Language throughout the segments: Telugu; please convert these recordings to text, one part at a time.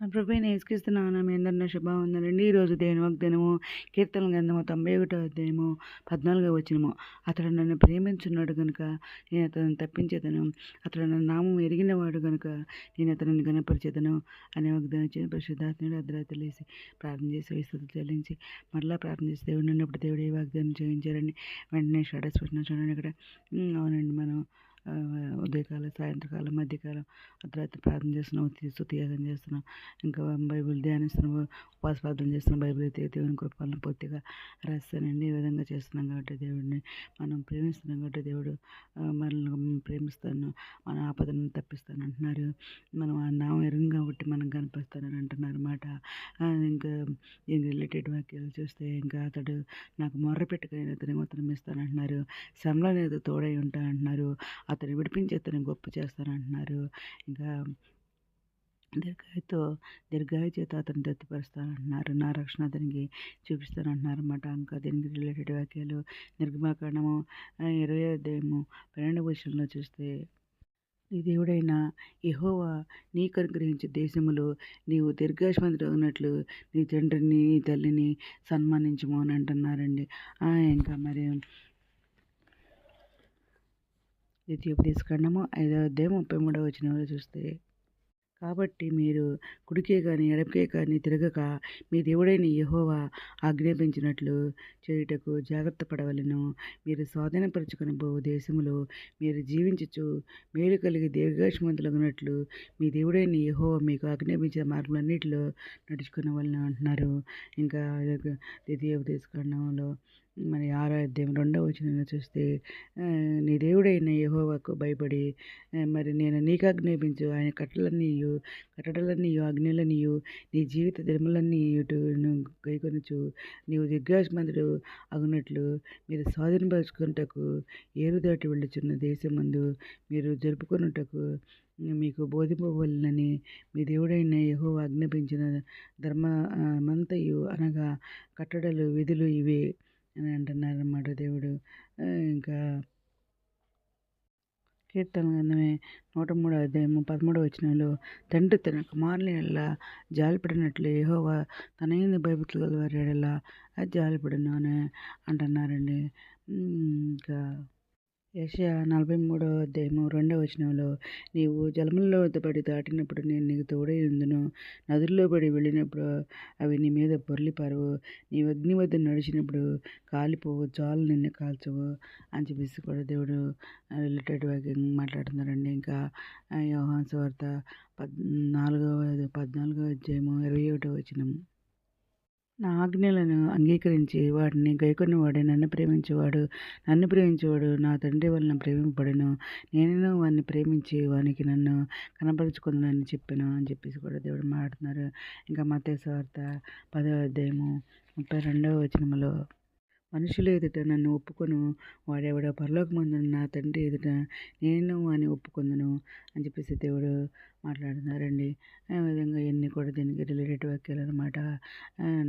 నా ప్రభు నేసుకిస్తున్నాను మీ అందరినీ శుభావందనండి ఈరోజు దేని వాగ్దానము కీర్తన గ్రంథము తొంభై ఒకటో అధ్యాయము పద్నాలుగో వచ్చినము అతడు నన్ను ప్రేమించున్నాడు కనుక నేను అతను తప్పించేదను. అతడు నన్ను నామం ఎరిగినవాడు కనుక నేను అతనిని గణపరిచేదను అనే వాగ్దానం ఇచ్చిన పరిశుద్ధాత్ముడు అర్ధరాత్రి లేసి ప్రార్థన చేసి విస్తృతి చెల్లించి మరలా ప్రార్థన చేసి దేవుడు ఉన్నప్పుడు దేవుడు ఏ వాగ్దానం చేయించారండి వెంటనే షడస్పృష్ణ చూడండి ఇక్కడ అవునండి మనం ఉదయకాలం సాయంత్రకాలం మధ్యకాలం అర్ధరాత్రి ప్రార్థన చేస్తున్నాం స్తుతియాగం చేస్తున్నాం ఇంకా బైబిల్ ధ్యానిస్తున్నాం ఉపాస ప్రార్థన చేస్తున్నాం బైబిల్ అయితే దేవుని కృపాలను పూర్తిగా రాస్తానండి ఈ విధంగా చేస్తున్నాం కాబట్టి దేవుడిని మనం ప్రేమిస్తున్నాం కాబట్టి దేవుడు మనల్ని ప్రేమిస్తాను మన ఆపదను తప్పిస్తాను అంటున్నారు. మనం ఆ నామం ఎరుగు కాబట్టి మనం కనిపిస్తానని అంటున్నారు అన్నమాట ఇంకా ఇంక రిలేటెడ్ వాక్యాలు చూస్తే ఇంకా అతడు నాకు మొర్ర పెట్టుకుని అతని ఉత్తరం ఇస్తానంటున్నారు. శ్రమలో అనేది తోడై ఉంటా అంటున్నారు. అతను విడిపించి అతను గొప్ప చేస్తానంటున్నారు. ఇంకా దీర్ఘాయుతో దీర్ఘాయు చేత అతను దత్తిపరుస్తానంటున్నారు నా రక్షణ అతనికి చూపిస్తానంటున్నారు అన్నమాట. ఇంకా దీనికి రిలేటెడ్ వాక్యాలు నిర్గమాకాండము ఇరవై అధ్యాయము పన్నెండు విషయంలో చూస్తే నీ దేవుడైన యహోవా నీకు అనుగ్రహించే దేశములో నీవు దీర్ఘాశ్వంతుడు ఉన్నట్లు నీ తండ్రిని నీ తల్లిని సన్మానించము అని అంటున్నారండి. ఇంకా మరి ద్వితీయోపదేశకాండము ఐదవ అధ్యాయం ముప్పై మూడవ వచనంలో చూస్తే కాబట్టి మీరు కుడికే కానీ ఎడమకే కానీ తిరగక మీ దేవుడైన యహోవా ఆజ్ఞాపించినట్లు చేయుటకు జాగ్రత్త పడవలను. మీరు స్వాధీనపరచుకుని పో దేశములో మీరు జీవించచ్చు మేలు కలిగి దీర్ఘాయుష్మంతులగునట్లు మీ దేవుడైన యహోవా మీకు ఆజ్ఞాపించిన మార్గములన్నిటిలో నడుచుకునే వాళ్ళని అంటున్నారు. ఇంకా ద్వితీయ ఉపదేశకాండంలో మరి ఆరో అధ్యాయం రెండవ వచనంలో చూస్తే నీ దేవుడైన యహోవాకు భయపడి మరి నేను నీకు ఆజ్ఞాపించు ఆయన కట్టలన్నీయు కట్టడలన్నీయు ఆజ్ఞలన్నీయు నీ జీవిత దినములన్నీ గైకొనచ్చు నీవు దిగ్గాసమంతుడు అగునట్లు మీరు స్వాధీనపరుచుకున్నటకు ఏరు దాటి వెళ్ళుచున్న దేశమందు మీరు జరుపుకొనుటకు మీకు బోధింపవలనని మీ దేవుడైన యహో ఆజ్ఞాపించిన ధర్మ మంతయు అనగా కట్టడలు విధులు ఇవే. అని అంటున్నారన్నమాట దేవుడు. ఇంకా కీర్తన గ్రంథమే నూట మూడో అధ్యాయము పదమూడవ వచనంలో తండ్రి తన కుమారుని ఎలా జాలిపడినట్లు ఏహోవా తన ఏంది భయభక్తులు గలవారి ఎలా అది జాలిపడను అని అంటున్నారండి ఇంకా యెషయా నలభై మూడో అధ్యాయము రెండవ వచనంలో నీవు జలములలో పడి దాటినప్పుడు నేను నీకు తోడై ఉందును. నదుల్లో పడి వెళ్ళినప్పుడు అవి నీ మీద పొర్లి నీ నీవు అగ్ని వద్ద నడిచినప్పుడు కాలిపోవు. జాలు నిన్ను కాల్చవు అని చెప్పేసి కూడా దేవుడు రిలేటెడ్ మాట్లాడుతున్నారండి. ఇంకా ఆ, వార్త పద్ నాలుగవ పద్నాలుగో అధ్యాయము ఇరవై ఒకటో వచనం నా ఆజ్ఞలను అంగీకరించి వాడిని గైకొన్నవాడు నన్ను ప్రేమించేవాడు నన్ను ప్రేమించేవాడు నా తండ్రి వలన ప్రేమింపబడను. నేను వాడిని ప్రేమించి వానికి నన్ను కనపరుచుకుందని చెప్పాను అని చెప్పేసి కూడా దేవుడు మాట్లాడుతున్నారు. ఇంకా మత వార్త పదవ అధ్యాయము ముప్పై రెండవ వచనములో మనుషుల ఎదుట నన్ను ఒప్పుకొను వాడెవడో పరలోకమందున నా తండ్రి ఎదుట నేను అని ఒప్పుకొందును అని చెప్పేసి దేవుడు మాట్లాడుతున్నారండి. ఆ విధంగా ఇవన్నీ కూడా దీనికి రిలేటెడ్ వాక్యాలు అనమాట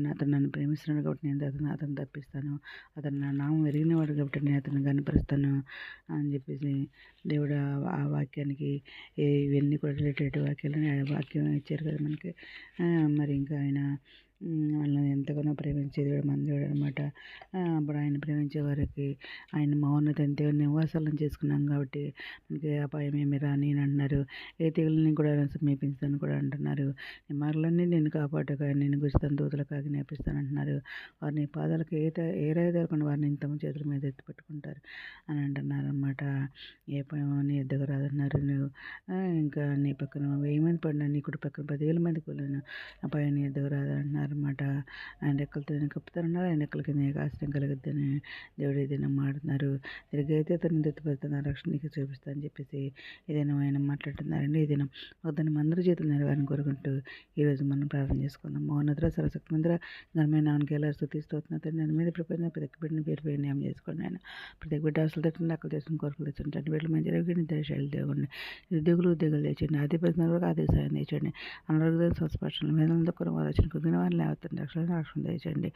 అతను నన్ను ప్రేమిస్తున్నాడు కాబట్టి నేను అతను అతను తప్పిస్తాను. అతను నా నామం ఎరిగినవాడు కాబట్టి నేను అతను కనపరుస్తాను అని చెప్పేసి దేవుడు ఆ- వాక్యానికి ఏ ఇవన్నీ కూడా రిలేటెడ్ వాక్యాలని ఆ వాక్యం ఇచ్చారు కదా మనకి. మరి ఇంకా ఆయన వాళ్ళని ఎంతగానో ప్రేమించే దేవుడు మన దేవుడు అనమాట. అప్పుడు ఆయన ప్రేమించే వారికి ఆయన మౌనత దేవుని నివాసాలను చేసుకున్నాం కాబట్టి మనకి అపాయం ఏమి రాని అని అన్నారు. ఏ తెగులని కూడా సమీపించాను కూడా అంటున్నారు. నీ మరలన్నీ నేను కాపాడుగా నేను గురిస్తాను దూతల కాగి నేర్పిస్తాను అంటున్నారు వారిని పాదాలకు ఏ త- ఏ రాయి దొరకకుండా వారిని తమ చేతుల మీద ఎత్తి పెట్టుకుంటారు అని అంటున్నారు అనమాట ఏ అపాయం నీ ఎద్దకు రాదన్నారు. నువ్వు ఇంకా నీ పక్కన వెయ్యి మంది పడినా నీ కుడి పక్కన పదివేల మంది కూలాను ఆ పైన నీ ఎద్దకు రాదన్నారు అనమాట ఆయన రెక్కలతో నేను కప్పుతారన్నారు. ఆయన రెక్కల కింద ఆశ్రయం కలుగుద్దని దేవుడు ఏదైనా మాడుతున్నారు అయితే అతను దెత్తిపడుతున్న రక్షణ నీకు చూపిస్తా అని చెప్పేసి ఏదైనా ఆయన మాట్లాడుతున్నారండి. ఏదైనా వద్దని అందరి చేతులు నెరవేరని కోరుకుంటూ ఈరోజు మనం ప్రార్థన చేసుకుందాం మౌనద్ర సరస్వతి మందిర ఘనమైన నాన్నకి ఎలా స్థుతిస్తూతున్నా తండ్రి నేను మీద ప్రపంచం ప్రతి ఒక్క బిడ్డని పేరు పేరు న్యాయం చేసుకోండి ఆయన ప్రతి ఒక్క బిడ్డ అసలు తట్టిన అక్కడ చేసుకుని కోరికలు తెచ్చండి బిడ్డలు మంచి రోగిని దయశాలు దేవుడిని ఉద్యోగులు ఉద్యోగాలు తెచ్చండి ఆది ప్రశ్న వరకు ఆది సాయం తెచ్చండి అనారోగ్య స్వస్థపరచండి వేదనతో కూడా వారు వచ్చిన కుదిన వారిని లేవతండి రక్షణ రక్షణ తెచ్చండి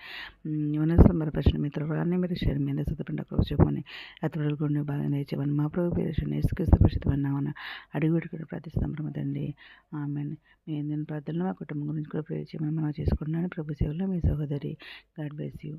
యువనస్తం మరపరిచిన మిత్రులు మీరు శరీరం మీద సిద్ధపడి అక్కడ చెప్పమని అతడు బాగా నేర్చేవని మా ప్రభు పేరు ఇసుక్రీస్తు పరిశుద్ధమన్నామని అడిగి ప్రతి ప్రతిస్తాం దీవించండి ఆమె మీ దీని ప్రార్థనలో మా కుటుంబం గురించి కూడా ప్రేర్ చేయమని మనం చేసుకుంటున్నాను. ప్రభు సేవలో మీ సహోదరి గాడ్ బ్లెస్ యూ.